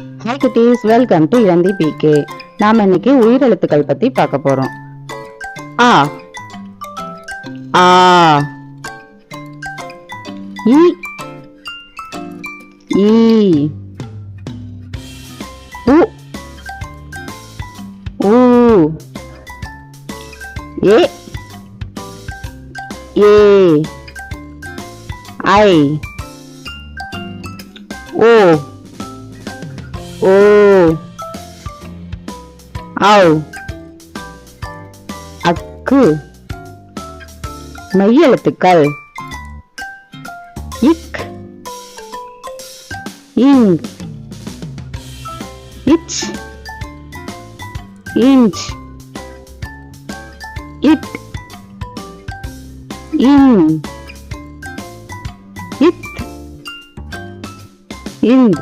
Hi குட்டீஸ் welcome to Ilanthi PK நாம இன்னைக்கு உயிரெழுத்துக்கள் பத்தி பார்க்க போறோம். ஆ. ஆ. இ. ஈ உ. ஊ ஏ. ஏ. ஐ. ஓ. ஆவ் அக்கு மெய்யெழுத்துக்கள் இக் இங் இச் இன்ச் இட் இன் இத் இந்த்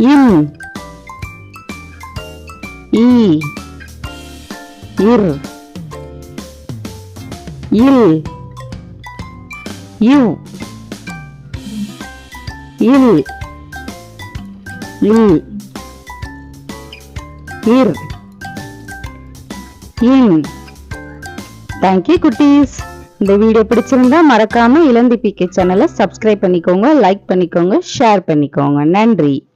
இம். ஈ. இர். இல். யு இல். இல். இர். இல் தேங்க்யூ குட்டீஸ். இந்த வீடியோ பிடிச்சிருந்தா மறக்காம இளந்தி பிகே சேனலை சப்ஸ்கிரைப் பண்ணிக்கோங்க லைக் பண்ணிக்கோங்க ஷேர் பண்ணிக்கோங்க. நன்றி.